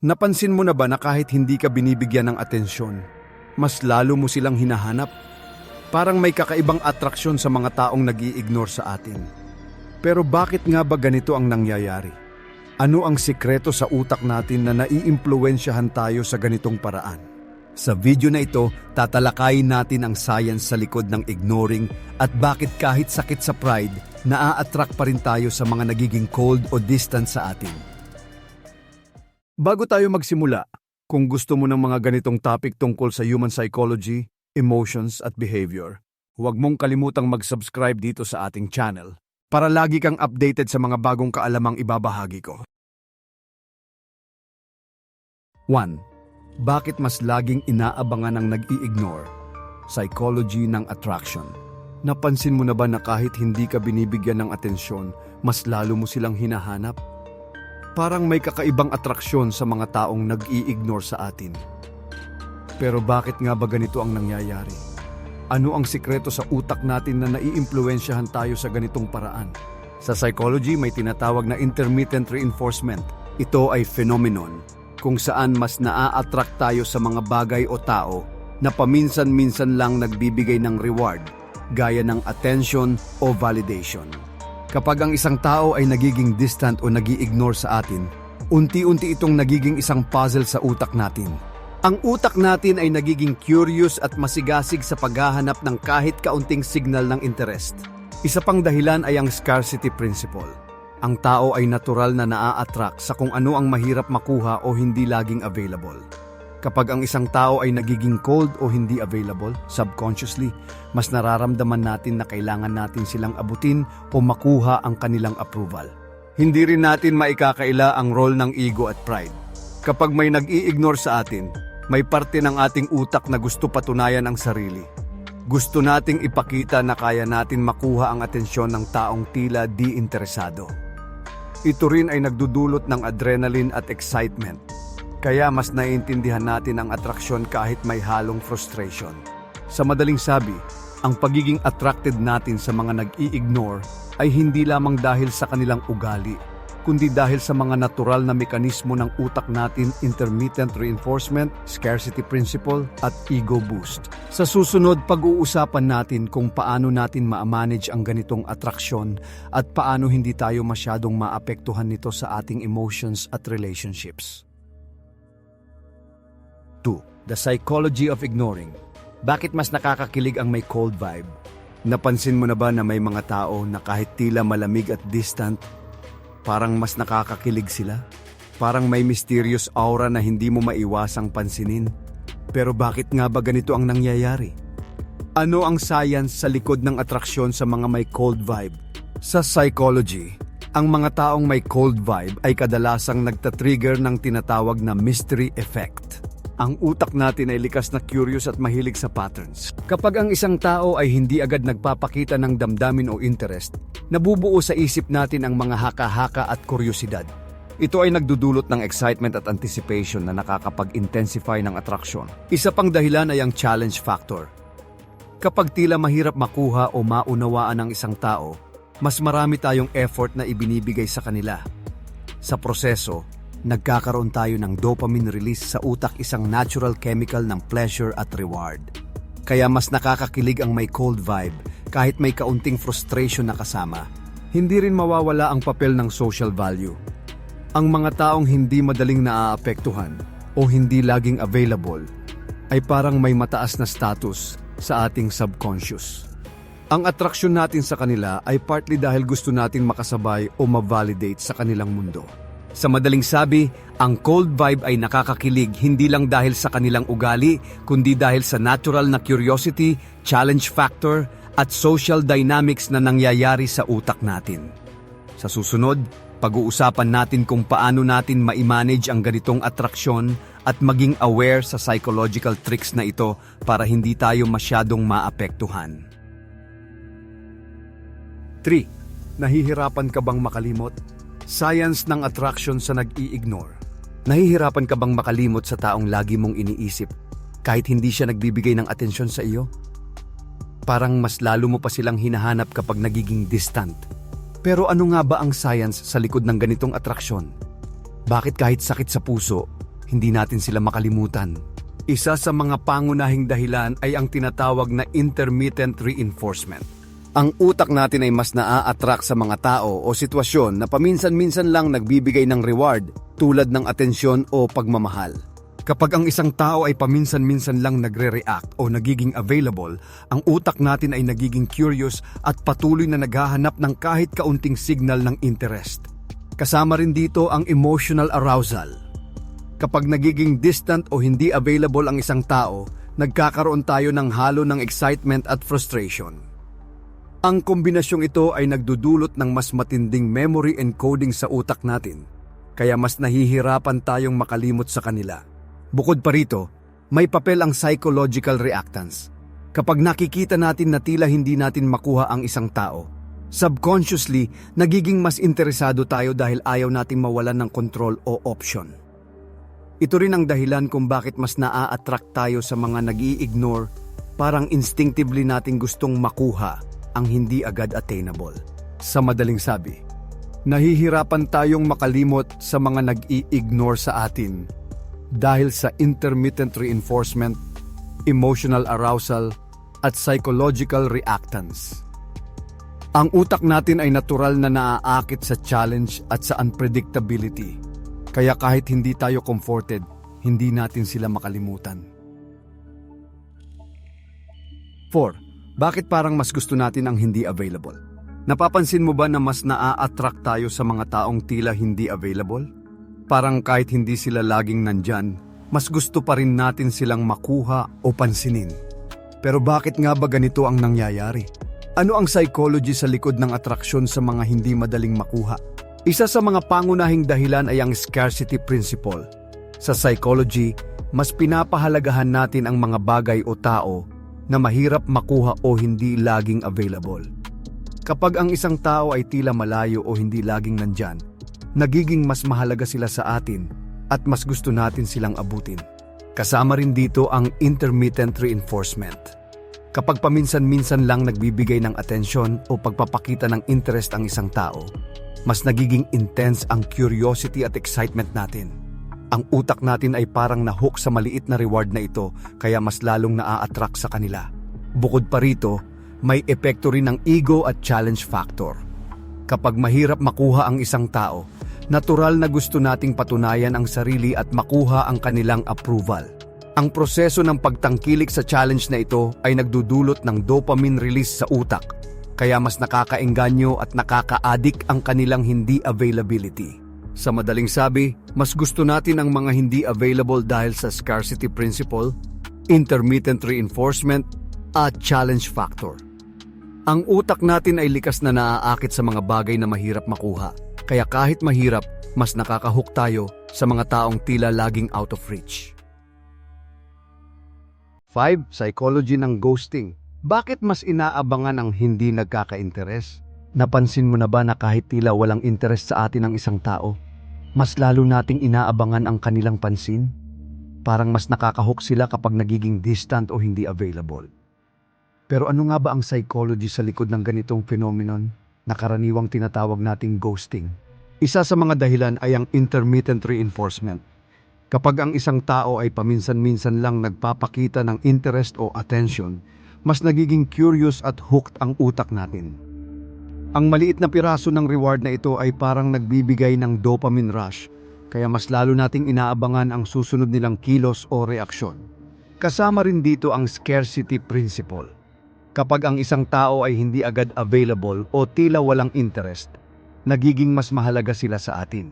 Napansin mo na ba na kahit hindi ka binibigyan ng atensyon, mas lalo mo silang hinahanap? Parang may kakaibang atraksyon sa mga taong nag ignore sa atin. Pero bakit nga ba ganito ang nangyayari? Ano ang sikreto sa utak natin na naiimpluwensyahan tayo sa ganitong paraan? Sa video na ito, tatalakayin natin ang science sa likod ng ignoring at bakit kahit sakit sa pride, naa-attract pa rin tayo sa mga nagiging cold o distant sa atin. Bago tayo magsimula, kung gusto mo ng mga ganitong topic tungkol sa human psychology, emotions at behavior, huwag mong kalimutang mag-subscribe dito sa ating channel para lagi kang updated sa mga bagong kaalamang ibabahagi ko. 1. Bakit mas laging inaabangan ng nag-i-ignore? Psychology ng attraction. Napansin mo na ba na kahit hindi ka binibigyan ng atensyon, mas lalo mo silang hinahanap? Parang may kakaibang atraksyon sa mga taong nag-i-ignore sa atin. Pero bakit nga ba ganito ang nangyayari? Ano ang sikreto sa utak natin na naiimpluwensyahan tayo sa ganitong paraan? Sa psychology, may tinatawag na intermittent reinforcement. Ito ay phenomenon kung saan mas naa-attract tayo sa mga bagay o tao na paminsan-minsan lang nagbibigay ng reward, gaya ng attention o validation. Kapag ang isang tao ay nagiging distant o nag ignore sa atin, unti-unti itong nagiging isang puzzle sa utak natin. Ang utak natin ay nagiging curious at masigasig sa paghahanap ng kahit kaunting signal ng interest. Isa pang dahilan ay ang scarcity principle. Ang tao ay natural na naa-attract sa kung ano ang mahirap makuha o hindi laging available. Kapag ang isang tao ay nagiging cold o hindi available, subconsciously, mas nararamdaman natin na kailangan natin silang abutin o makuha ang kanilang approval. Hindi rin natin maikakaila ang role ng ego at pride. Kapag may nag-i-ignore sa atin, may parte ng ating utak na gusto patunayan ang sarili. Gusto nating ipakita na kaya natin makuha ang atensyon ng taong tila di interesado. Ito rin ay nagdudulot ng adrenaline at excitement kaya mas naiintindihan natin ang atraksyon kahit may halong frustration. Sa madaling sabi, ang pagiging attracted natin sa mga nag-i-ignore ay hindi lamang dahil sa kanilang ugali, kundi dahil sa mga natural na mekanismo ng utak natin intermittent reinforcement, scarcity principle, at ego boost. Sa susunod, pag-uusapan natin kung paano natin ma-manage ang ganitong atraksyon at paano hindi tayo masyadong maapektuhan nito sa ating emotions at relationships. 2. The Psychology of Ignoring. Bakit mas nakakakilig ang may cold vibe? Napansin mo na ba na may mga tao na kahit tila malamig at distant, parang mas nakakakilig sila? Parang may mysterious aura na hindi mo maiwasang pansinin. Pero bakit nga ba ganito ang nangyayari? Ano ang science sa likod ng atraksyon sa mga may cold vibe? Sa psychology, ang mga taong may cold vibe ay kadalasang nagtatrigger ng tinatawag na mystery effect. Ang utak natin ay likas na curious at mahilig sa patterns. Kapag ang isang tao ay hindi agad nagpapakita ng damdamin o interest, nabubuo sa isip natin ang mga haka-haka at kuryosidad. Ito ay nagdudulot ng excitement at anticipation na nakakapag-intensify ng atraksyon. Isa pang dahilan ay ang challenge factor. Kapag tila mahirap makuha o maunawaan ng isang tao, mas marami tayong effort na ibinibigay sa kanila. Sa proseso, nagkakaroon tayo ng dopamine release sa utak isang natural chemical ng pleasure at reward. Kaya mas nakakakilig ang may cold vibe kahit may kaunting frustration na kasama. Hindi rin mawawala ang papel ng social value. Ang mga taong hindi madaling naaapektuhan o hindi laging available ay parang may mataas na status sa ating subconscious. Ang atraksyon natin sa kanila ay partly dahil gusto nating makasabay o ma-validate sa kanilang mundo. Sa madaling sabi, ang cold vibe ay nakakakilig hindi lang dahil sa kanilang ugali, kundi dahil sa natural na curiosity, challenge factor, at social dynamics na nangyayari sa utak natin. Sa susunod, pag-uusapan natin kung paano natin ma-manage ang ganitong atraksyon at maging aware sa psychological tricks na ito para hindi tayo masyadong maapektuhan. 3. Nahihirapan ka bang makalimot? Science ng attraction sa nag-i-ignore. Nahihirapan ka bang makalimot sa taong lagi mong iniisip kahit hindi siya nagbibigay ng atensyon sa iyo? Parang mas lalo mo pa silang hinahanap kapag nagiging distant. Pero ano nga ba ang science sa likod ng ganitong atraksyon? Bakit kahit sakit sa puso, hindi natin sila makalimutan. Isa sa mga pangunahing dahilan ay ang tinatawag na intermittent reinforcement. Ang utak natin ay mas naa-attract sa mga tao o sitwasyon na paminsan-minsan lang nagbibigay ng reward tulad ng atensyon o pagmamahal. Kapag ang isang tao ay paminsan-minsan lang nagre-react o nagiging available, ang utak natin ay nagiging curious at patuloy na naghahanap ng kahit kaunting signal ng interest. Kasama rin dito ang emotional arousal. Kapag nagiging distant o hindi available ang isang tao, nagkakaroon tayo ng halo ng excitement at frustration. Ang kombinasyong ito ay nagdudulot ng mas matinding memory encoding sa utak natin, kaya mas nahihirapan tayong makalimot sa kanila. Bukod pa rito, may papel ang psychological reactance. Kapag nakikita natin na tila hindi natin makuha ang isang tao, subconsciously nagiging mas interesado tayo dahil ayaw nating mawalan ng control o option. Ito rin ang dahilan kung bakit mas naa-attract tayo sa mga nag ignore parang instinctively nating gustong makuha ang hindi agad attainable. Sa madaling sabi, nahihirapan tayong makalimot sa mga nag-i-ignore sa atin dahil sa intermittent reinforcement, emotional arousal, at psychological reactance. Ang utak natin ay natural na naaakit sa challenge at sa unpredictability. Kaya kahit hindi tayo comforted, hindi natin sila makalimutan. 4. Bakit parang mas gusto natin ang hindi available? Napapansin mo ba na mas naa-attract tayo sa mga taong tila hindi available? Parang kahit hindi sila laging nandyan, mas gusto pa rin natin silang makuha o pansinin. Pero bakit nga ba ganito ang nangyayari? Ano ang psychology sa likod ng atraksyon sa mga hindi madaling makuha? Isa sa mga pangunahing dahilan ay ang scarcity principle. Sa psychology, mas pinapahalagahan natin ang mga bagay o tao na mahirap makuha o hindi laging available. Kapag ang isang tao ay tila malayo o hindi laging nandyan, nagiging mas mahalaga sila sa atin at mas gusto natin silang abutin. Kasama rin dito ang intermittent reinforcement. Kapag paminsan-minsan lang nagbibigay ng atensyon o pagpapakita ng interest ang isang tao, mas nagiging intense ang curiosity at excitement natin. Ang utak natin ay parang nahook sa maliit na reward na ito kaya mas lalong naa-attract sa kanila. Bukod pa rito, may epekto rin ng ego at challenge factor. Kapag mahirap makuha ang isang tao, natural na gusto nating patunayan ang sarili at makuha ang kanilang approval. Ang proseso ng pagtangkilik sa challenge na ito ay nagdudulot ng dopamine release sa utak, kaya mas nakakaengganyo at nakaka-addict ang kanilang hindi availability. Sa madaling sabi, mas gusto natin ang mga hindi available dahil sa scarcity principle, intermittent reinforcement, at challenge factor. Ang utak natin ay likas na naaakit sa mga bagay na mahirap makuha, kaya kahit mahirap, mas nakakahook tayo sa mga taong tila laging out of reach. 5. Psychology ng ghosting. Bakit mas inaabangan ang hindi nagkaka-interes? Napansin mo na ba na kahit tila walang interest sa atin ang isang tao, mas lalo nating inaabangan ang kanilang pansin? Parang mas nakakahook sila kapag nagiging distant o hindi available. Pero ano nga ba ang psychology sa likod ng ganitong phenomenon na karaniwang tinatawag nating ghosting? Isa sa mga dahilan ay ang intermittent reinforcement. Kapag ang isang tao ay paminsan-minsan lang nagpapakita ng interest o attention, mas nagiging curious at hooked ang utak natin. Ang maliit na piraso ng reward na ito ay parang nagbibigay ng dopamine rush, kaya mas lalo nating inaabangan ang susunod nilang kilos o reaksyon. Kasama rin dito ang scarcity principle. Kapag ang isang tao ay hindi agad available o tila walang interest, nagiging mas mahalaga sila sa atin.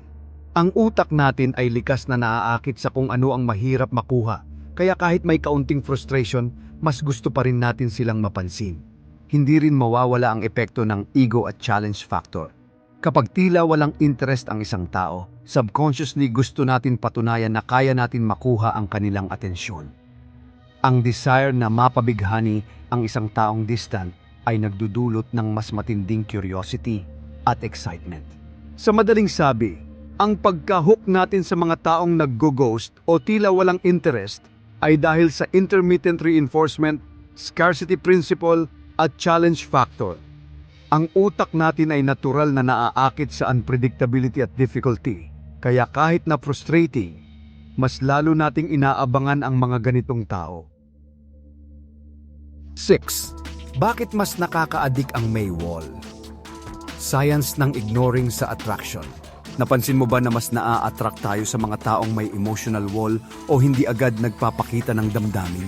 Ang utak natin ay likas na naaakit sa kung ano ang mahirap makuha, kaya kahit may kaunting frustration, mas gusto pa rin natin silang mapansin. Hindi rin mawawala ang epekto ng ego at challenge factor. Kapag tila walang interest ang isang tao, subconsciously gusto natin patunayan na kaya natin makuha ang kanilang atensyon. Ang desire na mapabighani ang isang taong distant ay nagdudulot ng mas matinding curiosity at excitement. Sa madaling sabi, ang pagka-hook natin sa mga taong naggo-ghost o tila walang interest ay dahil sa intermittent reinforcement, scarcity principle, at challenge factor. Ang utak natin ay natural na naaakit sa unpredictability at difficulty. Kaya kahit na frustrating, mas lalo nating inaabangan ang mga ganitong tao. 6. Bakit mas nakaka-addict ang May Wall? Science ng ignoring sa attraction. Napansin mo ba na mas naa-attract tayo sa mga taong may emotional wall o hindi agad nagpapakita ng damdamin?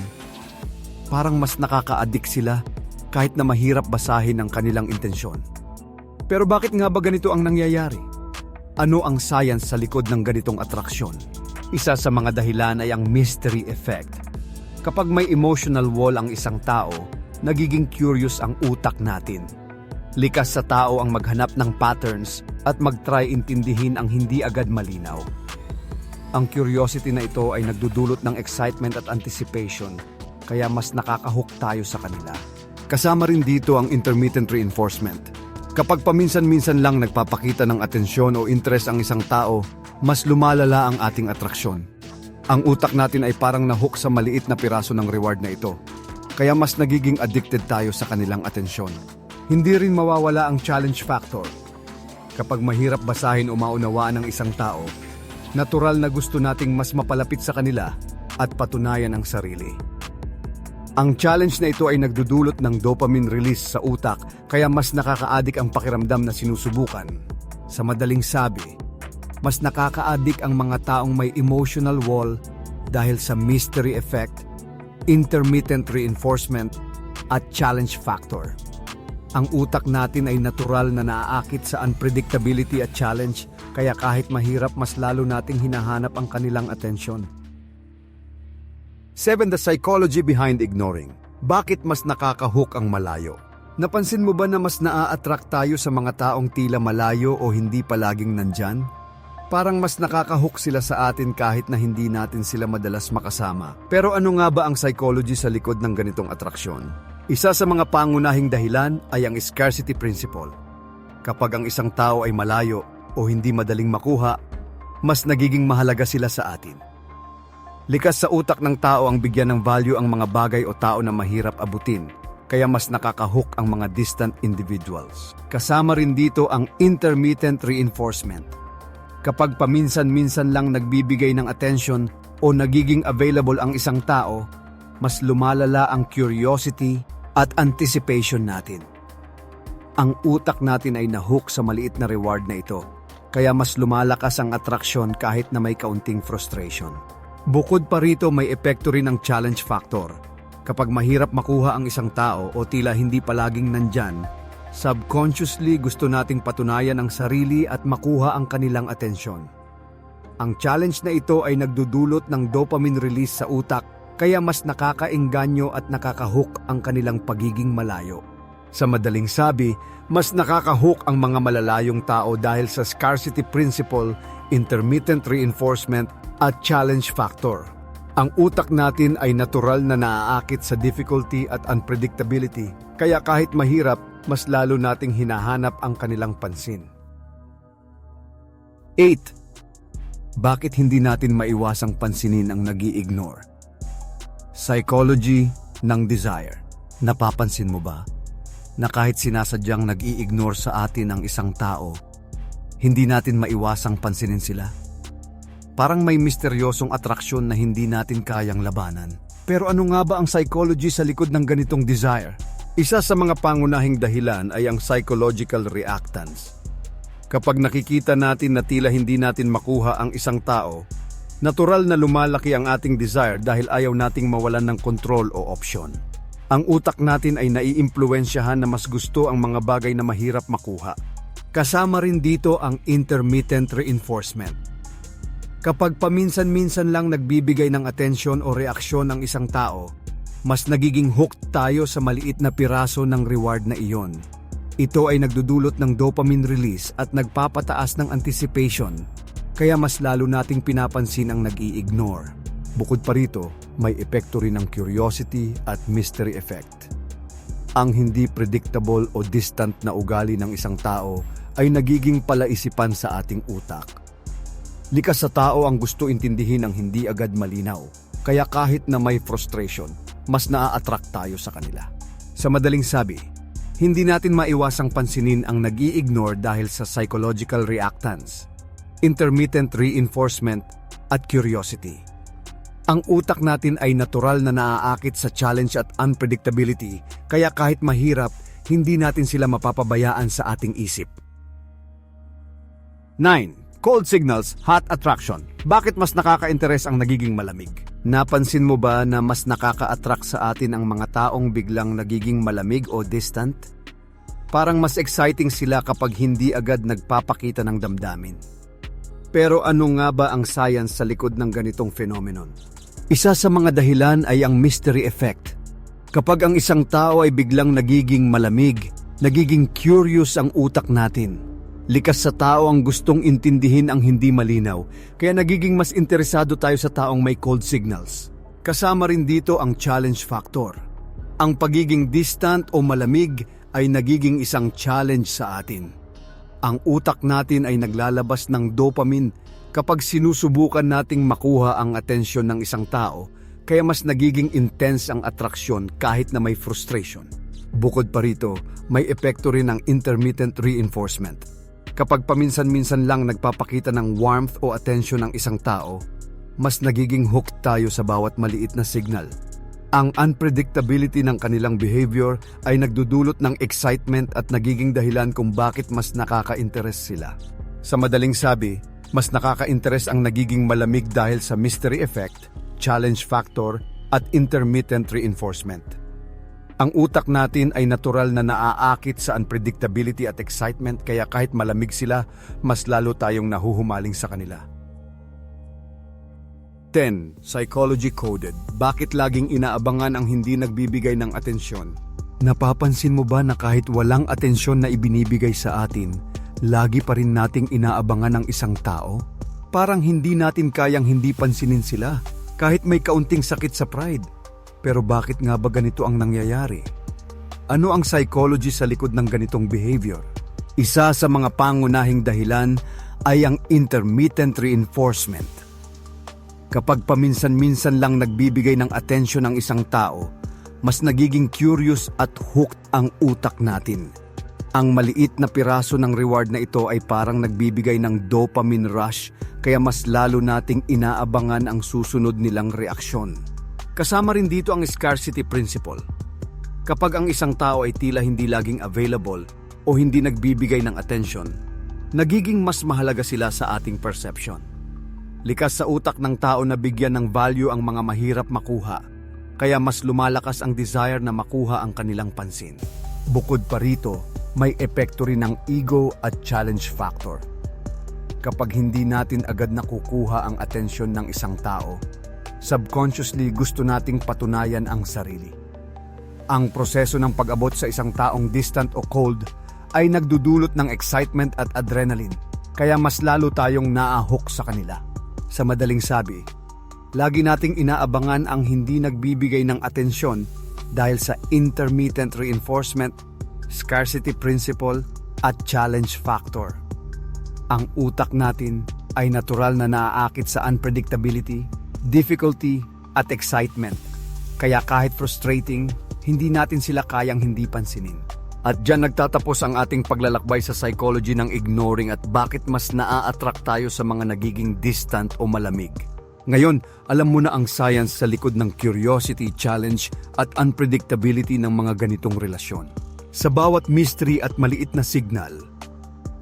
Parang mas nakaka-addict sila kahit na mahirap basahin ang kanilang intensyon. Pero bakit nga ba ganito ang nangyayari? Ano ang science sa likod ng ganitong atraksyon? Isa sa mga dahilan ay ang mystery effect. Kapag may emotional wall ang isang tao, nagiging curious ang utak natin. Likas sa tao ang maghanap ng patterns at mag-try intindihin ang hindi agad malinaw. Ang curiosity na ito ay nagdudulot ng excitement at anticipation, kaya mas nakakahook tayo sa kanila. Kasama rin dito ang intermittent reinforcement. Kapag paminsan-minsan lang nagpapakita ng atensyon o interest ang isang tao, mas lumalala ang ating atraksyon. Ang utak natin ay parang nahook sa maliit na piraso ng reward na ito, kaya mas nagiging addicted tayo sa kanilang atensyon. Hindi rin mawawala ang challenge factor. Kapag mahirap basahin o maunawaan ng isang tao, natural na gusto nating mas mapalapit sa kanila at patunayan ang sarili. Ang challenge na ito ay nagdudulot ng dopamine release sa utak kaya mas nakakaadik ang pakiramdam na sinusubukan. Sa madaling sabi, mas nakakaadik ang mga taong may emotional wall dahil sa mystery effect, intermittent reinforcement, at challenge factor. Ang utak natin ay natural na naaakit sa unpredictability at challenge kaya kahit mahirap mas lalo nating hinahanap ang kanilang atensyon. 7. The psychology behind ignoring. Bakit mas nakakahook ang malayo? Napansin mo ba na mas naa-attract tayo sa mga taong tila malayo o hindi palaging nandyan? Parang mas nakakahook sila sa atin kahit na hindi natin sila madalas makasama. Pero ano nga ba ang psychology sa likod ng ganitong atraksyon? Isa sa mga pangunahing dahilan ay ang scarcity principle. Kapag ang isang tao ay malayo o hindi madaling makuha, mas nagiging mahalaga sila sa atin. Likas sa utak ng tao ang bigyan ng value ang mga bagay o tao na mahirap abutin, kaya mas nakakahook ang mga distant individuals. Kasama rin dito ang intermittent reinforcement. Kapag paminsan-minsan lang nagbibigay ng attention o nagiging available ang isang tao, mas lumalala ang curiosity at anticipation natin. Ang utak natin ay nahook sa maliit na reward na ito, kaya mas lumalakas ang atraksyon kahit na may kaunting frustration. Bukod pa rito may epekto rin ang challenge factor. Kapag mahirap makuha ang isang tao o tila hindi palaging nandyan, subconsciously gusto nating patunayan ang sarili at makuha ang kanilang atensyon. Ang challenge na ito ay nagdudulot ng dopamine release sa utak kaya mas nakakaengganyo at nakakahook ang kanilang pagiging malayo. Sa madaling sabi, mas nakakahook ang mga malalayong tao dahil sa scarcity principle, intermittent reinforcement at challenge factor. Ang utak natin ay natural na naaakit sa difficulty at unpredictability, kaya kahit mahirap, mas lalo nating hinahanap ang kanilang pansin. 8. Bakit hindi natin maiwasang pansinin ang nag ignore Psychology ng desire. Napapansin mo ba na kahit sinasadyang nag ignore sa atin ang isang tao, hindi natin maiwasang pansinin sila? Parang may misteryosong atraksyon na hindi natin kayang labanan. Pero ano nga ba ang psychology sa likod ng ganitong desire? Isa sa mga pangunahing dahilan ay ang psychological reactance. Kapag nakikita natin na tila hindi natin makuha ang isang tao, natural na lumalaki ang ating desire dahil ayaw nating mawalan ng kontrol o opsyon. Ang utak natin ay naiimpluensyahan na mas gusto ang mga bagay na mahirap makuha. Kasama rin dito ang intermittent reinforcement. Kapag paminsan-minsan lang nagbibigay ng atensyon o reaksyon ng isang tao, mas nagiging hooked tayo sa maliit na piraso ng reward na iyon. Ito ay nagdudulot ng dopamine release at nagpapataas ng anticipation, kaya mas lalo nating pinapansin ang nag-i-ignore. Bukod pa rito, may epekto rin ng curiosity at mystery effect. Ang hindi predictable o distant na ugali ng isang tao ay nagiging palaisipan sa ating utak. Likas sa tao ang gusto intindihin ang hindi agad malinaw, kaya kahit na may frustration, mas naa-attract tayo sa kanila. Sa madaling sabi, hindi natin maiwasang pansinin ang nag ignore dahil sa psychological reactance, intermittent reinforcement, at curiosity. Ang utak natin ay natural na naaakit sa challenge at unpredictability, kaya kahit mahirap, hindi natin sila mapapabayaan sa ating isip. 9. Cold signals, hot attraction. Bakit mas nakaka-interes ang nagiging malamig? Napansin mo ba na mas nakaka-attract sa atin ang mga taong biglang nagiging malamig o distant? Parang mas exciting sila kapag hindi agad nagpapakita ng damdamin. Pero ano nga ba ang science sa likod ng ganitong phenomenon? Isa sa mga dahilan ay ang mystery effect. Kapag ang isang tao ay biglang nagiging malamig, nagiging curious ang utak natin. Likas sa tao ang gustong intindihin ang hindi malinaw, kaya nagiging mas interesado tayo sa taong may cold signals. Kasama rin dito ang challenge factor. Ang pagiging distant o malamig ay nagiging isang challenge sa atin. Ang utak natin ay naglalabas ng dopamine kapag sinusubukan nating makuha ang atensyon ng isang tao, kaya mas nagiging intense ang atraksyon kahit na may frustration. Bukod pa rito, may epekto rin ang intermittent reinforcement. Kapag paminsan-minsan lang nagpapakita ng warmth o atensyon ng isang tao, mas nagiging hooked tayo sa bawat maliit na signal. Ang unpredictability ng kanilang behavior ay nagdudulot ng excitement at nagiging dahilan kung bakit mas nakaka-interest sila. Sa madaling sabi, mas nakaka-interest ang nagiging malamig dahil sa mystery effect, challenge factor, at intermittent reinforcement. Ang utak natin ay natural na naaakit sa unpredictability at excitement kaya kahit malamig sila, mas lalo tayong nahuhumaling sa kanila. 10. Psychology coded. Bakit laging inaabangan ang hindi nagbibigay ng atensyon? Napapansin mo ba na kahit walang atensyon na ibinibigay sa atin, lagi pa rin nating inaabangan ng isang tao? Parang hindi natin kayang hindi pansinin sila, kahit may kaunting sakit sa pride. Pero bakit nga ba ganito ang nangyayari? Ano ang psychology sa likod ng ganitong behavior? Isa sa mga pangunahing dahilan ay ang intermittent reinforcement. Kapag paminsan-minsan lang nagbibigay ng atensyon ng isang tao, mas nagiging curious at hooked ang utak natin. Ang maliit na piraso ng reward na ito ay parang nagbibigay ng dopamine rush kaya mas lalo nating inaabangan ang susunod nilang reaksyon. Kasama rin dito ang scarcity principle. Kapag ang isang tao ay tila hindi laging available o hindi nagbibigay ng atensyon, nagiging mas mahalaga sila sa ating perception. Likas sa utak ng tao na bigyan ng value ang mga mahirap makuha, kaya mas lumalakas ang desire na makuha ang kanilang pansin. Bukod pa rito, may epekto rin ng ego at challenge factor. Kapag hindi natin agad nakukuha ang atensyon ng isang tao, subconsciously gusto nating patunayan ang sarili. Ang proseso ng pag-abot sa isang taong distant o cold ay nagdudulot ng excitement at adrenaline, kaya mas lalo tayong naahook sa kanila. Sa madaling sabi, lagi nating inaabangan ang hindi nagbibigay ng atensyon dahil sa intermittent reinforcement, scarcity principle, at challenge factor. Ang utak natin ay natural na naaakit sa unpredictability, difficulty, at excitement. Kaya kahit frustrating, hindi natin sila kayang hindi pansinin. At dyan nagtatapos ang ating paglalakbay sa psychology ng ignoring at bakit mas naa-attract tayo sa mga nagiging distant o malamig. Ngayon, alam mo na ang science sa likod ng curiosity, challenge at unpredictability ng mga ganitong relasyon. Sa bawat mystery at maliit na signal,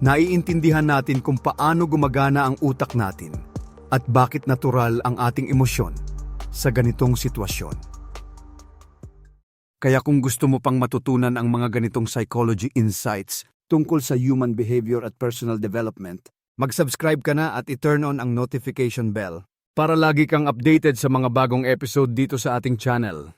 naiintindihan natin kung paano gumagana ang utak natin at bakit natural ang ating emosyon sa ganitong sitwasyon. Kaya kung gusto mo pang matutunan ang mga ganitong psychology insights tungkol sa human behavior at personal development, mag-subscribe ka na at i-turn on ang notification bell para lagi kang updated sa mga bagong episode dito sa ating channel.